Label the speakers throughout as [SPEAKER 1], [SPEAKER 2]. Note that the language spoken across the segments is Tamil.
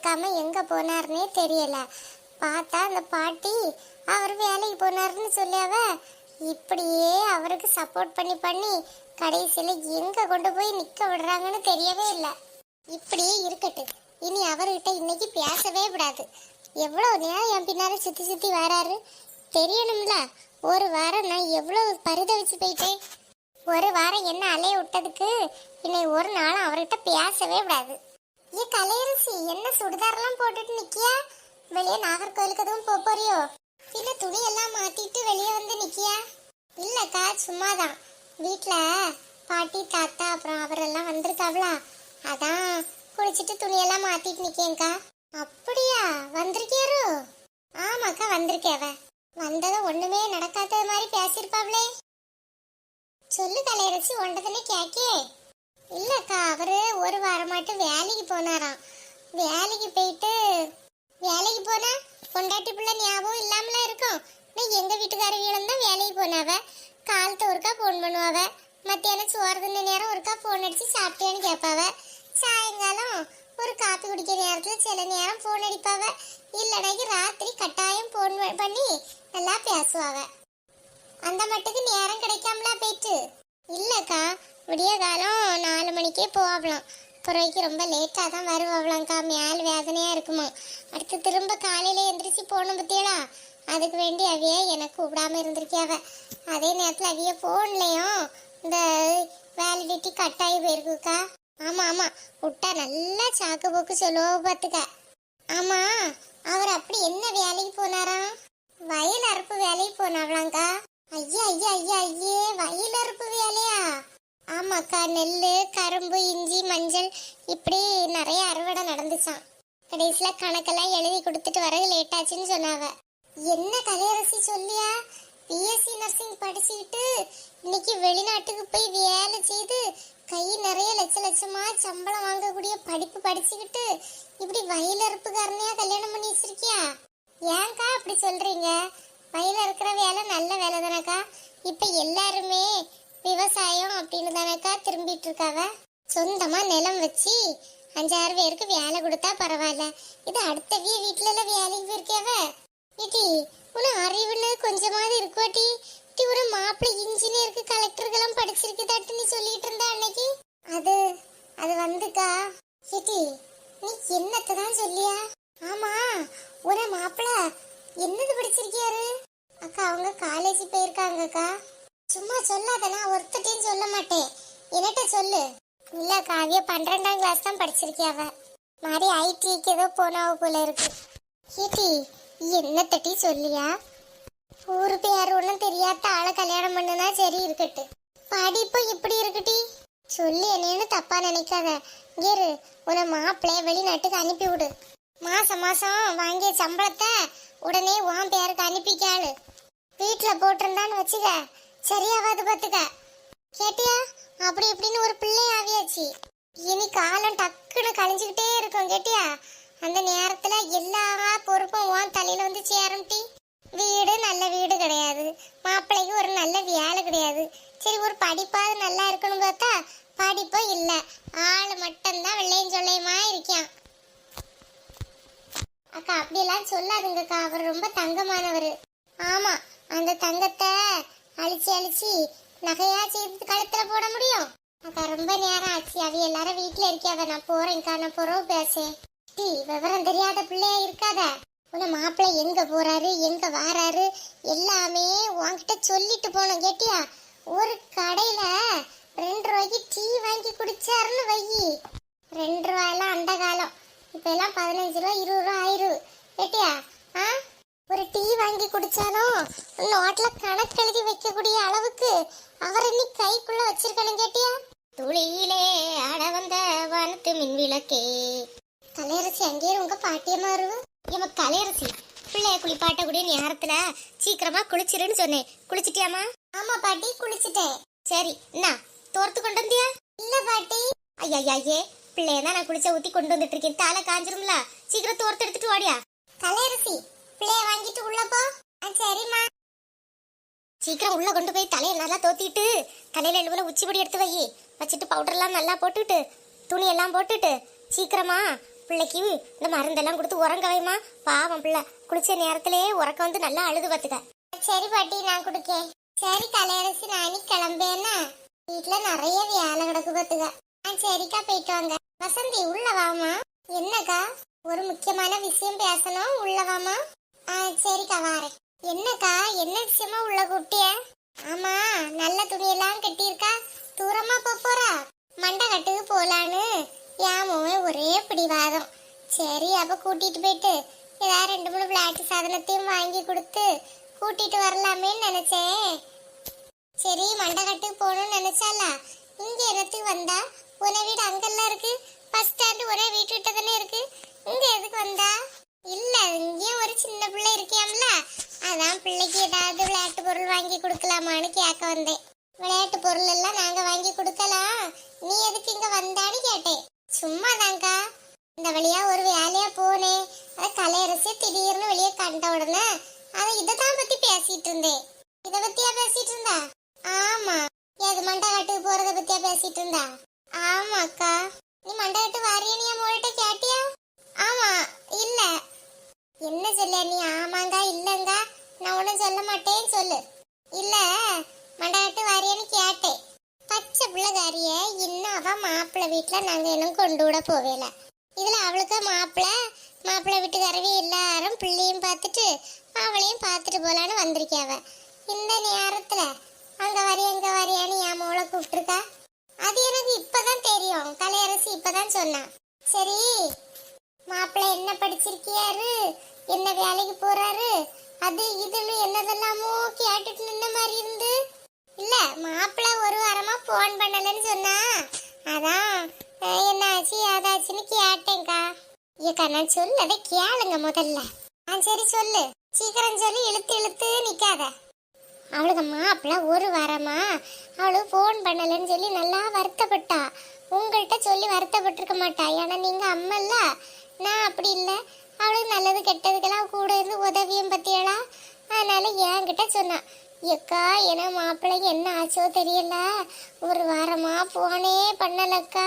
[SPEAKER 1] எடுக்காம எங்க போனாருன்னே தெரியல. பார்த்தா அந்த பாட்டி அவர் வேலைக்கு போனாருன்னு சொல்லியாவ இப்படியே அவருக்கு சப்போர்ட் பண்ணி பண்ணி கடைசியில எங்க கொண்டு போய் நிக்க விடுறாங்கன்னு தெரியவே இல்லை. இப்படியே இருக்கட்டும். இனி அவர்கிட்ட இன்னைக்கு பேசவே விடாது. எவ்வளவு நேரம் என் பின்னால சுத்தி சுத்தி வராரு? தெரியணும்ல. ஒரு வாரம் நான் எவ்வளவு பரிதவிச்சு போயிட்டேன்? ஒரு வாரம் என்ன அலைய விட்டதுக்கு? இன்னை ஒரு நாளும் அவர்கிட்ட பேசவே விடாது. ஏ கலையரசி என்ன சுடிதாரெல்லாம் போட்டுட்டு நிக்கியா? வெளியே நாகர்கோயிலுக்கு எதுவும் போக போறியோ? இல்ல துணி எல்லாம் மாத்திட்டு வெளியே வந்து நிக்கியா? இல்லக்கா சும்மாதான். வீட்ல பாட்டி தாத்தா அப்புறம் அவரெல்லாம் வந்திருக்காவளா? அதான் குளிச்சிட்டு துணியெல்லாம் மாத்திட்டு நிக்கேன்க்கா. அப்படியா? வந்திருக்கியாரோ ஆமாக்கா வந்திருக்கேவ வந்ததும் ஒண்ணுமே நடக்காத மாதிரி பேசியிருப்பாவளே. சொல்லு கலையரசி ஒன்றதுன்னு கேக்கே. இல்லக்கா அவரு ஒரு வாரமாட்டு வேலைக்கு போனாராம். வேலைக்கு போயிட்டு வேலைக்கு போனா பொண்டாட்டி பிள்ளை ஞாபகம் இல்லாமல இருக்கும்? நான் எங்க வீட்டுக்காரங்களும் தான் வேலைக்கு போனாவ? காலத்து ஒருக்கா ஃபோன் பண்ணுவாவ? மத்தியானம் சோறு தின்ன நேரம் ஒருக்கா ஃபோன் அடிச்சு சாப்பிட்டேன்னு கேட்பாவ? சாயங்காலம் ஒரு காப்பி குடிக்கிற நேரத்துல சில நேரம் ஃபோன் அடிப்பாவ? இல்லைனாக்கி ராத்திரி கட்டாயம் ஃபோன் பண்ணி நல்லா பேசுவாவ. அந்த மட்டுக்கு நேரம் கிடைக்காமலா போயிட்டு? இல்லக்கா விடிய காலம் நாலு மணிக்கே போகலாம் பிறகு ரொம்ப லேட்டாக தான் வருவாங்களாம்க்கா மேல் வேதனையாக இருக்குமா. அடுத்து திரும்ப காலையில் எந்திரிச்சு போகணும் பத்தியலா? அதுக்கு வேண்டி அவையே எனக்கு கூப்பிடாம இருந்திருக்கியாவ. அதே நேரத்தில் அவிய ஃபோன்லேயும் இந்த வேலிடிட்டி கட் ஆகி போயிருக்குக்கா. ஆமாம் ஆமாம் விட்டா நல்லா சாக்கு போக்கு சொல்லுவோம் பார்த்துக்க ஆமாம் அவர் அப்படி என்ன வேலைக்கு போனாராம் வயல் அறுப்பு வேலைக்கு போனாங்களாங்க்கா ஐயா ஐயா ஐயா ஐயே வயல் அறுப்பு வேலையா ஆமாக்கா நெல் கரும்பு இஞ்சி மஞ்சள் இப்படி நிறைய அறுவடை நடந்துச்சாம். கடைசியில் கணக்கெல்லாம் எழுதி கொடுத்துட்டு வர லேட் ஆச்சுன்னு சொன்னாவ. என்ன கலையரசி சொல்லியா? பிஎஸ்சி நர்சிங் படிச்சுக்கிட்டு இன்னைக்கு வெளிநாட்டுக்கு போய் வேலை செய்து கை நிறைய லட்ச லட்சமா சம்பளம் வாங்கக்கூடிய படிப்பு படிச்சுக்கிட்டு இப்படி வயலறுப்புக்காரனையா கல்யாணம் பண்ணி வச்சிருக்கியா? ஏன்க்கா அப்படி சொல்றீங்க? வயல இருக்கிற வேலை நல்ல வேலை தானக்கா இப்ப எல்லாருமே விவசாயம் அப்படின்னு தானக்கா திரும்பிட்டு இருக்காவ? சொந்தமா நிலம் வச்சு அஞ்சாறு பேருக்கு வேலை கொடுத்தா பரவாயில்ல. இது அடுத்த வீ வீட்டுல எல்லாம் வேலைக்கு போயிருக்கேவ இடி உன அறிவுன்னு கொஞ்சமாவது இருக்கோட்டி டி ஒரு மாப்பிள்ளை இன்ஜினியருக்கு கலெக்டருக்கெல்லாம் படிச்சிருக்குதாட்டு நீ சொல்லிட்டு இருந்த அன்னைக்கு? அது அது வந்துக்கா. இடி நீ என்னத்தை தான் சொல்லியா? ஆமா ஒரு மாப்பிள்ள என்னது படிச்சிருக்கியாரு? அக்கா அவங்க காலேஜ் போயிருக்காங்கக்கா. சும்மா சொல்லாத நான் ஒருத்தட்டையும் சொல்ல மாட்டேன். என்னட்ட சொல்லு. இல்ல காவிய பன்னிரெண்டாம் கிளாஸ் தான் படிச்சிருக்கியாவ மாதிரி ஐடிக்கு ஏதோ போனாவ போல இருக்கு. ஏட்டி என்ன தட்டி சொல்லியா? ஊரு பேர் ஒன்றும் தெரியாத ஆளை கல்யாணம் பண்ணுனா சரி இருக்கட்டு. படிப்பு இப்படி இருக்குட்டி. சொல்லி என்னன்னு தப்பா நினைக்காத. இரு. உன மாப்பிள்ளைய வெளிநாட்டுக்கு அனுப்பி விடு. மாசம் மாசம் வாங்கிய சம்பளத்தை உடனே உன் பேருக்கு அனுப்பிக்காளு வீட்டுல போட்டிருந்தான்னு வச்சுக்க. சரியாவாது பாத்துக்க. கேட்டியா? அப்படி இப்படின்னு ஒரு பிள்ளை ஆவியாச்சு இனி காலம் டக்குன்னு கழிஞ்சுக்கிட்டே இருக்கும் கேட்டியா? அந்த நேரத்துல எல்லா பொறுப்பும் உன் தலையில வந்து சேரம்டி வீடு நல்ல வீடு கிடையாது. மாப்பிள்ளைக்கு ஒரு நல்ல வேலை கிடையாது. சரி ஒரு படிப்பாவது நல்லா இருக்கணும் பார்த்தா படிப்பும் இல்ல. ஆள் மட்டும்தான் வெள்ளையும் சொல்லையுமா இருக்கான் அக்கா அப்படியெல்லாம் சொல்லாதுங்கக்கா. அவர் ரொம்ப தங்கமானவர். ஆமா அந்த தங்கத்தை அழிச்சு அழிச்சு நகையா சேர்த்து கழுத்துல போட முடியும்? அக்கா ரொம்ப நேரம் ஆச்சு. அவ எல்லாரும் வீட்டுல இருக்கியாவ? நான் போறேன்க்கா நான் புறவு பேசேன் டீ விவரம் தெரியாத பிள்ளையா இருக்காத. உன மாப்பிள்ளை எங்க போறாரு எங்க வாராரு? எல்லாமே உன்கிட்ட சொல்லிட்டு போனோம் கேட்டியா? ஒரு கடையில ரெண்டு ரூபாய்க்கு டீ வாங்கி குடிச்சாருன்னு வையி ரெண்டு ரூபாயெல்லாம் அந்த காலம். இப்ப எல்லாம் பதினஞ்சு ரூபா இருபது ரூபா ஆயிரு. கேட்டியா? ஆ? ஒரு டீ வாங்கி குடிச்சாலும் நோட்ல கணக்கு எழுதி வைக்கக்கூடிய அளவுக்கு அவர் இன்னி கைக்குள்ள வச்சிருக்கணும் கேட்டியா? துளியிலே அட வந்த வானத்து மின் விளக்கே. கலையரசி அங்கேயே உங்க பாட்டியம்மா வருவ? இவ கலையரசி பிள்ளைய குளிப்பாட்டக்கூடிய நேரத்துல சீக்கிரமா குளிச்சிருன்னு சொன்னேன். குளிச்சிட்டியாமா ஆமா பாட்டி குளிச்சிட்டேன். சரி என்ன தோர்த்து கொண்டு வந்தியா? இல்ல பாட்டி. ஐயா ஐயே பிள்ளைய நான் குளிச்ச ஊத்தி கொண்டு வந்துட்டு இருக்கேன். தலை காஞ்சிரும்ல. சீக்கிரம் தோர்த்து எடுத்துட்டு வாடியா? கலையரசி பிள்ளைய வாங்கிட்டு உள்ள போ. சரிம்மா. சீக்கிரம் உள்ள கொண்டு போய் தலையை நல்லா தோத்திட்டு தலையில ரெண்டு உச்சிபடி எடுத்து வை. வச்சுட்டு பவுடர்லாம் நல்லா போட்டுட்டு துணி எல்லாம் போட்டுட்டு சீக்கிரமா பிள்ளைக்கு இந்த மருந்தெல்லாம் கொடுத்து உறங்க வைமா பாவம் பிள்ளை. குளிச்ச நேரத்திலே உறக்க வந்து நல்லா அழுது பார்த்துக்க. சரி பாட்டி நான் கொடுக்கேன். சரி தலையரசி நானி கிளம்பேன்னா வீட்டுல நிறைய வேலை கிடக்கு பார்த்துக்க. ஆ சரிக்கா போயிட்டு வாங்க. வசந்தி உள்ள வாமா என்னக்கா? ஒரு முக்கியமான விஷயம் பேசணும். உள்ள வாமா சரிக்கா வாரேன். என்னக்கா என்ன விஷயமா உள்ள கூப்பிட்டிய? ஆமா நல்ல துணியெல்லாம் கட்டியிருக்கா. தூரமா போப் போறா. மண்டை கட்டுக்கு போலான்னு. யாமுமே ஒரே பிடிவாதம். சரி அப்ப கூட்டிட்டு போயிட்டு ஏதாவது ரெண்டு மூணு விளையாட்டு சாதனத்தையும் வாங்கி கொடுத்து கூட்டிட்டு வரலாமேன்னு நினைச்சேன். சரி மண்டை கட்டுக்கு போகணும்னு நினைச்சால இங்க என்னத்துக்கு வந்தா? உன வீடு அங்கெல்லாம் இருக்கு. பஸ் ஸ்டாண்டு ஒரே வீட்டு கிட்ட தானே இருக்கு. இங்க எதுக்கு வந்தா? இல்ல இங்கேயும் ஒரு சின்ன பிள்ளை இருக்கியாம்ல? அதான் பிள்ளைக்கு ஏதாவது விளையாட்டு பொருள் வாங்கி கொடுக்கலாமான்னு கேட்க வந்தேன். விளையாட்டு பொருள் எல்லாம் நாங்க வாங்கி கொடுக்கலாம் நீ எதுக்கு இங்க வந்தான்னு கேட்டேன். சும்மா தாங்க்கா இந்த வழியா ஒரு வேலையா போனேன். அத கலையரசி திடீர்னு வெளியே கண்ட உடனே அத இததான் பத்தி பேசிட்டு இருந்தேன். இத பத்தியா பேசிட்டு இருந்தா? ஆமா. மண்டை மண்டகாட்டுக்கு போறத பத்தியா பேசிட்டு இருந்தா? ஆமா அக்கா நீ மண்டகாட்டு வாரியா நீ அம்மாட்ட கேட்டியா? ஆமா இல்ல. என்ன சொல்ல நீ ஆமாங்க இல்லங்க? நான் ஒன்றும் சொல்ல மாட்டேன்னு சொல்லு. இல்ல மண்டாட்டு வாரியன்னு கேட்டேன். பச்சை பிள்ளைகாரிய இன்னும் அவ மாப்பிள்ளை வீட்டுல நாங்க இன்னும் கொண்டு விட போவேல இதுல அவளுக்கு மாப்பிள்ளை மாப்பிள்ளை வீட்டுக்காரவே எல்லாரும் பிள்ளையும் பார்த்துட்டு அவளையும் பார்த்துட்டு போலான்னு வந்திருக்காவ இந்த நேரத்துல அங்க வரியா இங்க வரியான்னு என் மோளை கூப்பிட்டுருக்கா? அது எனக்கு இப்பதான் தெரியும். கலையரசி இப்பதான் சொன்னான். சரி மாப்பிள்ளை என்ன படிச்சிருக்கியாரு? என்ன வேலைக்கு போறாரு? அது இதுன்னு என்னதெல்லாமோ கேட்டுட்டு நின்ன மாதிரி இருந்து? இல்ல மாப்பிள்ளை ஒரு வாரமா போன் பண்ணலன்னு சொன்னா? அதான் அஹ், என்னாச்சு ஏதாச்சுன்னு கேட்டேன்க்கா. ஏக்கா நான் சொல்லதை கேளுங்க முதல்ல. ஆ சரி சொல்லு. சீக்கிரம் சொல்லி இழுத்து இழுத்து நிக்காத. அவளுக்கு மாப்பிள்ள ஒரு வாரமா அவளுக்கு ஃபோன் பண்ணலன்னு சொல்லி நல்லா வருத்தப்பட்டா. உங்கள்கிட்ட சொல்லி வருத்தப்பட்டிருக்க மாட்டா. ஏன்னா நீங்க அம்மல்ல நான் அப்படி இல்லை. அவளுக்கு நல்லது கெட்டதுக்கெல்லாம் கூட இருந்து உதவியும் பத்தியலா அதனால என்கிட்ட சொன்னான் எக்கா ஏன்னா மாப்பிள்ளைக்கு என்ன ஆச்சோ தெரியல. ஒரு வாரமா போனே பண்ணலக்கா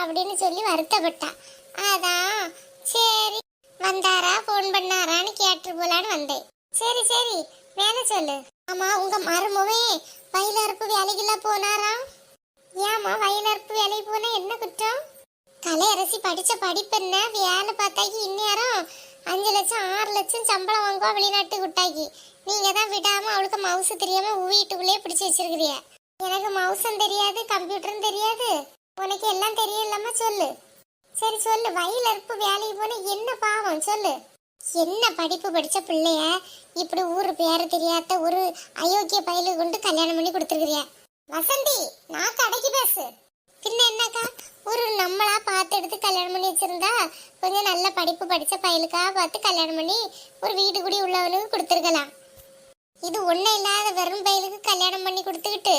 [SPEAKER 1] அப்படின்னு சொல்லி வருத்தப்பட்டா. அதான் சரி வந்தாரா ஃபோன் பண்ணாரான்னு கேட்டு போலான்னு வந்தேன். சரி சரி வேலை சொல்லு. ஆமா உங்க மருமவே பயிலறுப்பு வேலைக்கெல்லாம் போனாரா? ஏமா பேசி படிச்ச படிப்பு என்ன? வேலை பார்த்தாக்கி இந்நேரம் அஞ்சு லட்சம் ஆறு லட்சம் சம்பளம் வாங்குவா வெளிநாட்டு குட்டாக்கி நீங்க தான் விடாம அவளுக்கு மவுசு தெரியாம வீட்டுக்குள்ளேயே பிடிச்சி வச்சிருக்கிறிய? எனக்கு மவுசும் தெரியாது கம்ப்யூட்டரும் தெரியாது. உனக்கு எல்லாம் தெரியலாமா சொல்லு. சரி சொல்லு. வயல் அறுப்பு வேலைக்கு போன என்ன பாவம் சொல்லு. என்ன படிப்பு படித்த பிள்ளைய இப்படி ஊர் பேரு தெரியாத ஒரு அயோக்கிய பயிலு கொண்டு கல்யாணம் பண்ணி கொடுத்துருக்கிறிய? வசந்தி நான் கடைக்கு பேசு. பின்ன என்னக்கா? ஒரு நம்மளா பார்த்து எடுத்து கல்யாணம் பண்ணி வச்சிருந்தா கொஞ்சம் நல்ல படிப்பு படிச்ச பயலுக்கா பார்த்து கல்யாணம் பண்ணி ஒரு வீடு குடி உள்ளவனுக்கு கொடுத்துருக்கலாம். இது ஒன்றும் இல்லாத வெறும் பயலுக்கு கல்யாணம் பண்ணி கொடுத்துக்கிட்டு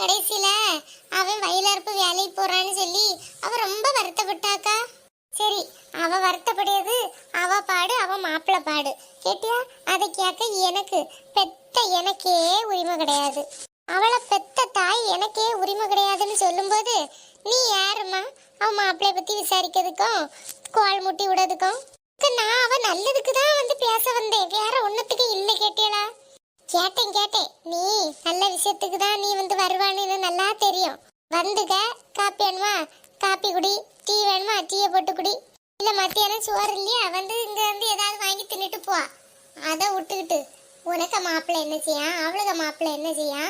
[SPEAKER 1] கடைசியில் அவன் வயலறுப்பு வேலைக்கு போகிறான்னு சொல்லி அவள் ரொம்ப வருத்தப்பட்டாக்கா. சரி அவ வருத்தப்படையது அவ பாடு அவ மாப்பிள்ள பாடு. கேட்டியா? அதை கேட்க எனக்கு பெத்த எனக்கே உரிமை கிடையாது. அவளை பெத்த தாய் எனக்கே உரிமை கிடையாதுன்னு சொல்லும்போது நீ யாரும்மா? அவன் மாப்பிள்ளைய பத்தி விசாரிக்கிறதுக்கும் கோல் முட்டி விடுறதுக்கும். நான் அவ நல்லதுக்கு தான் வந்து பேச வந்தேன். வேற ஒன்னத்துக்கு இல்லை கேட்டியலா? கேட்டேன் கேட்டேன். நீ நல்ல விஷயத்துக்கு தான் நீ வந்து வருவான்னு நல்லா தெரியும். வந்துக காப்பி வேணுமா? காப்பி குடி. டீ வேணுமா? டீயை போட்டு குடி. இல்ல மத்தியானம் சோறு இல்லையா? வந்து இங்க வந்து ஏதாவது வாங்கி தின்னுட்டு போ. அதை விட்டுக்கிட்டு உனக்கு மாப்பிள்ளை என்ன செய்யா? அவளுக்கு மாப்பிள்ளை என்ன செய்யா?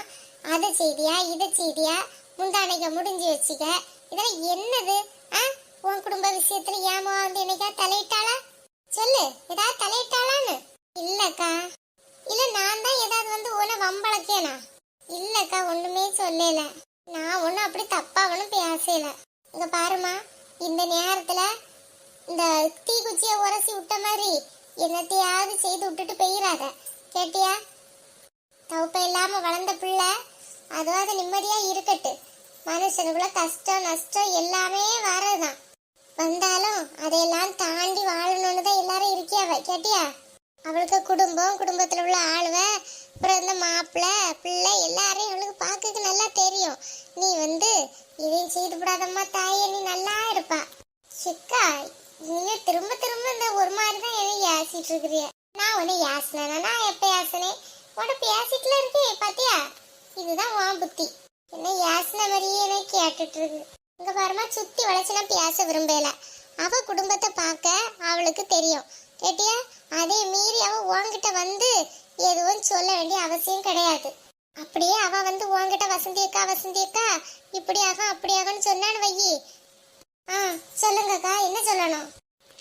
[SPEAKER 1] அதை செய்தியா இதை செய்தியா? முந்தானைக்க முடிஞ்சு வச்சுக்க. இதெல்லாம் என்னது? ஆ? உன் குடும்ப விஷயத்துல ஏமா வந்து என்னைக்கா தலையிட்டாளா? சொல்லு ஏதாவது தலையிட்டாளான்னு? இல்லக்கா. இல்ல நான் தான் ஏதாவது வந்து உன வம்பளக்கேனா? இல்லக்கா ஒண்ணுமே சொல்லல. நான் ஒண்ணும் அப்படி தப்பா பேசல. இங்க பாருமா இந்த நேரத்துல இந்த தீக்குச்சிய உரசி விட்ட மாதிரி என்னத்தையாவது செய்து விட்டுட்டு போயிடாத கேட்டியா? தவப்ப இல்லாம வளர்ந்த பிள்ளை. அதாவது நிம்மதியா இருக்கட்டு மனுஷனுக்குள்ள கஷ்டம் நஷ்டம் எல்லாமே வரதுதான் வந்தாலும் அதையெல்லாம் தாண்டி வாழணும்னு தான் எல்லாரும் இருக்கியாவ கேட்டியா? அவளுக்கு குடும்பம் குடும்பத்துல உள்ள ஆளுவ அப்புறம் இந்த மாப்பிள்ளை பிள்ளை எல்லாரையும் அவளுக்கு பார்க்க நல்லா தெரியும். நீ வந்து இதையும் செய்து விடாதம்மா தாயே நீ நல்லா இருப்பா. சிக்கா நீங்க திரும்ப திரும்ப இந்த ஒரு மாதிரி தான் என்ன யாசிட்டு இருக்கிறிய. நான் உன்னை யாசினேனா? நான் எப்ப யாசினேன்? உன்ட பேசிட்டுல இருக்கு பாத்தியா? இதுதான் உன் புத்தி. என்ன யாசன மாதிரியே என்ன கேட்டுட்டு இருக்கு இங்க பாருமா சுத்தி வளைச்சு நான் பேச விரும்பல. அவ குடும்பத்தை பார்க்க அவளுக்கு தெரியும். கேட்டியா? அதே மீறி அவ உன்கிட்ட வந்து எதுவும் சொல்ல வேண்டிய அவசியம் கிடையாது. அப்படியே அவ வந்து உன்கிட்ட வசந்தி அக்கா வசந்தி அக்கா அப்படி ஆகும்னு சொன்னான்னு வையி. ஆ சொல்லுங்கக்கா என்ன சொல்லணும்?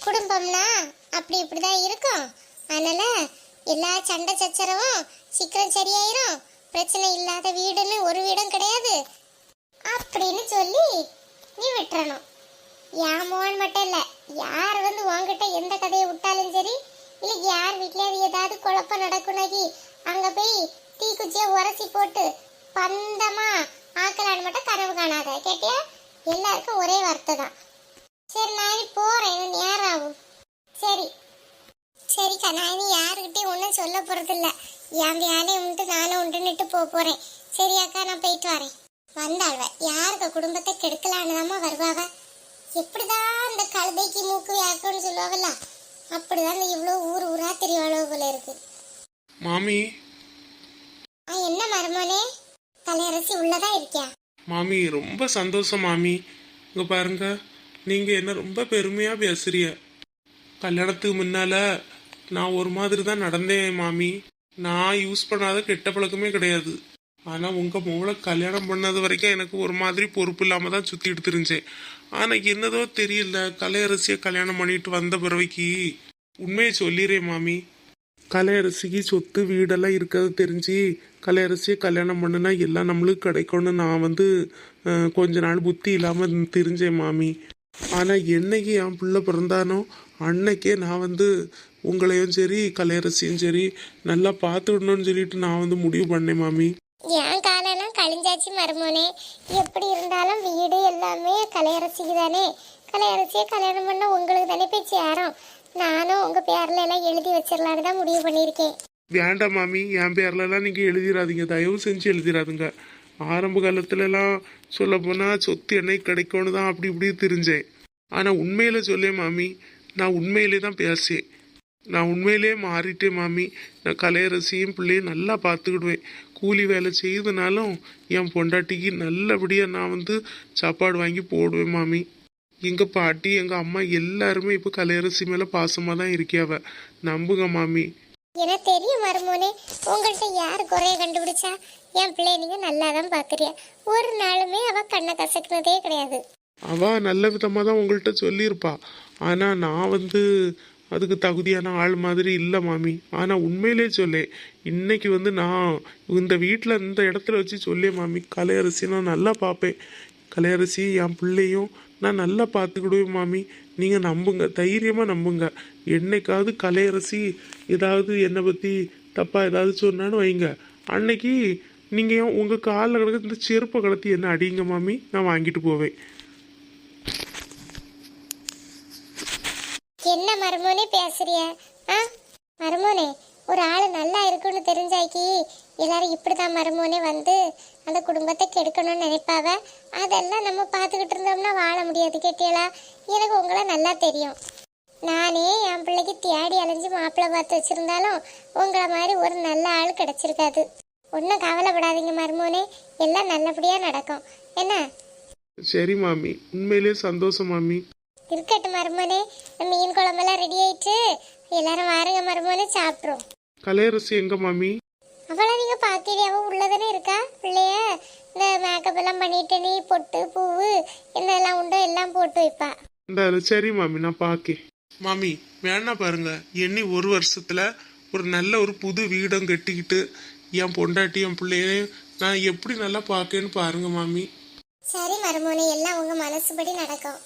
[SPEAKER 1] குடும்பம்னா அப்படி இப்படிதான் இருக்கும். அதனால எல்லா சண்டை சச்சரவும் சீக்கிரம் சரியாயிரும். பிரச்சனை இல்லாத வீடுன்னு ஒரு வீடும் கிடையாது. அப்படின்னு சொல்லி நீ விட்டுறணும். என் மோகன் மட்டும் இல்லை யார் வந்து உன்கிட்ட எந்த கதையை விட்டாலும் சரி இல்லை யார் வீட்லயாவது ஏதாவது குழப்பம் நடக்குனாக்கி அங்கே போய் தீக்குச்சியை உரசி போட்டு பந்தமா ஆக்கலான்னு மட்டும் கனவு காணாத கேட்டியா? எல்லாருக்கும் ஒரே வார்த்தை தான் சரி நான் போகிறேன் இன்னும் நேரம் ஆகும். சரி. சரிக்கா நான் இனி யாருக்கிட்டையும் ஒன்றும் சொல்ல போறதில்ல. என் வேலையை உண்டு நானும் உண்டுன்னுட்டு போக போறேன். சரியாக்கா நான் போயிட்டு வரேன். வந்தாள்வ யாருக்கு குடும்பத்தை கெடுக்கலான்னு தாம்மா வருவாவ? எப்படிதான் இந்த கழுதைக்கு மூக்கு வேக்கும்னு சொல்லுவாங்கல்ல அப்படிதான் இவ்வளோ ஊர் ஊரா தெரியவாளோ போல இருக்கு.
[SPEAKER 2] மாமி.
[SPEAKER 1] ஆ என்ன மருமோனே? தலையரசி உள்ளதா இருக்கியா?
[SPEAKER 2] மாமி ரொம்ப சந்தோஷம் மாமி. இங்க பாருங்க நீங்க என்ன ரொம்ப பெருமையா பேசுறிய கல்யாணத்துக்கு முன்னால நான் ஒரு மாதிரி தான் நடந்தேன் மாமி. நான் யூஸ் பண்ணாத கெட்ட பழக்கமே கிடையாது. ஆனால் உங்கள் மூளை கல்யாணம் பண்ணது வரைக்கும் எனக்கு ஒரு மாதிரி பொறுப்பு இல்லாமல் தான் சுற்றி தெரிஞ்சேன். ஆனால் என்னதோ தெரியல கலையரசியை கல்யாணம் பண்ணிட்டு வந்த பிறவைக்கு. உண்மையை சொல்லிடுறேன் மாமி. கலையரசிக்கு சொத்து வீடெல்லாம் இருக்கிறது தெரிஞ்சு கலையரசியை கல்யாணம் பண்ணுனா எல்லாம் நம்மளுக்கு கிடைக்கும்னு நான் வந்து கொஞ்ச நாள் புத்தி இல்லாமல் தெரிஞ்சேன் மாமி. ஆனால் என்னைக்கு என் பிள்ளை பிறந்தானோ அன்னைக்கே நான் வந்து உங்களையும் சரி கலையரசியும் சரி நல்லா பார்த்துடணும்னு சொல்லிட்டு நான் வந்து முடிவு பண்ணேன் மாமி.
[SPEAKER 1] என் காலெல்லாம் கழிஞ்சாச்சு மருமோனே. எப்படி இருந்தாலும் வீடு எல்லாமே கலையரசிக்கு தானே. கலையரசியை கல்யாணம் பண்ண உங்களுக்கு தானே போய் சேரும். நானும் உங்க பேர்ல எல்லாம் எழுதி வச்சிடலான்னு தான் முடிவு பண்ணியிருக்கேன்.
[SPEAKER 2] வேண்டாம் மாமி. என் பேர்லலாம் நீங்கள் எழுதிடாதீங்க. தயவு செஞ்சு எழுதிடாதுங்க. ஆரம்ப காலத்துலலாம் சொல்ல போனால் சொத்து என்னைக்கு கிடைக்கும்னு தான் அப்படி இப்படி தெரிஞ்சேன். ஆனால் உண்மையில சொல்லேன் மாமி. நான் உண்மையிலே தான் பேசேன். நான் உண்மையிலே மாறிட்டேன் மாமி. நான் கலையரசியும் பிள்ளையும் நல்லா பார்த்துக்கிடுவேன். கூலி வேலை செய்தனாலும் என் பொண்டாட்டிக்கு நல்லபடியாக நான் வந்து சாப்பாடு வாங்கி போடுவேன் மாமி. எங்கள் பாட்டி எங்கள் அம்மா எல்லாருமே இப்போ கலையரசி மேலே பாசமாக தான் இருக்கியாவ. நம்புங்க மாமி.
[SPEAKER 1] எனக்கு தெரியும் மருமோனே? உங்கள்கிட்ட யார் குறைய கண்டுபிடிச்சா? என் பிள்ளைய நீங்க நல்லா தான் பாக்குறிய ஒரு நாளுமே அவ கண்ணை கசக்குனதே கிடையாது.
[SPEAKER 2] அவ நல்ல விதமாக தான் உங்கள்கிட்ட சொல்லியிருப்பா. ஆனால் நான் வந்து அதுக்கு தகுதியான ஆள் மாதிரி இல்லை மாமி. ஆனால் உண்மையிலே சொல்லேன் இன்னைக்கு வந்து நான் இந்த வீட்டில் இந்த இடத்துல வச்சு சொல்லே மாமி கலையரசி நான் நல்லா பார்ப்பேன். கலையரசி என் பிள்ளையும் நான் நல்லா பார்த்துக்கிடுவேன் மாமி. நீங்கள் நம்புங்க தைரியமாக நம்புங்க. என்னைக்காவது கலையரசி ஏதாவது என்னை பற்றி தப்பாக ஏதாவது சொன்னான்னு வைங்க. அன்னைக்கு நீங்கள் உங்கள் காலில் கிடக்க இந்த செருப்பை கலத்தி என்ன அடிங்க மாமி? நான் வாங்கிட்டு போவேன்
[SPEAKER 1] என்ன மருமோனே பேசுறிய? ஆ? மருமோனே ஒரு ஆள் நல்லா இருக்குன்னு தெரிஞ்சாக்கி எல்லாரும் இப்படி தான் மருமோனே வந்து அந்த குடும்பத்தை கெடுக்கணும்னு நினைப்பாவ? அதெல்லாம் நம்ம பார்த்துக்கிட்டு இருந்தோம்னா வாழ முடியாது கேட்டியலா? எனக்கு உங்களை நல்லா தெரியும். நானே என் பிள்ளைக்கு தேடி அலைஞ்சு மாப்பிள்ளை பார்த்து வச்சுருந்தாலும் உங்களை மாதிரி ஒரு நல்ல ஆள் கிடச்சிருக்காது. ஒன்றும் கவலைப்படாதீங்க மருமோனே எல்லாம் நல்லபடியாக நடக்கும். என்ன?
[SPEAKER 2] சரி மாமி உண்மையிலே சந்தோஷம் மாமி.
[SPEAKER 1] இருக்கட்டும் மருமோனே. மீன் குழம்பெல்லாம் ரெடி ஆயிட்டு எல்லாரும் வாருங்க மருமோனே சாப்பிட்றோம்.
[SPEAKER 2] கலையரசி எங்க மாமி?
[SPEAKER 1] அவளை நீங்க அவ உள்ளதானே இருக்கா? பிள்ளைய? இந்த மேக்கப் எல்லாம் பண்ணிட்டு நீ பொட்டு பூவு என்னெல்லாம் உண்டோ எல்லாம் போட்டு வைப்பா.
[SPEAKER 2] இந்த சரி மாமி நான் பாக்கேன் மாமி வேணா பாருங்க. எண்ணி ஒரு வருஷத்துல ஒரு நல்ல ஒரு புது வீடம் கட்டிக்கிட்டு என் பொண்டாட்டி என் பிள்ளைய நான் எப்படி நல்லா பார்க்கேன்னு பாருங்க மாமி.
[SPEAKER 1] சரி மருமோனே எல்லாம் உங்க மனசுபடி நடக்கும்.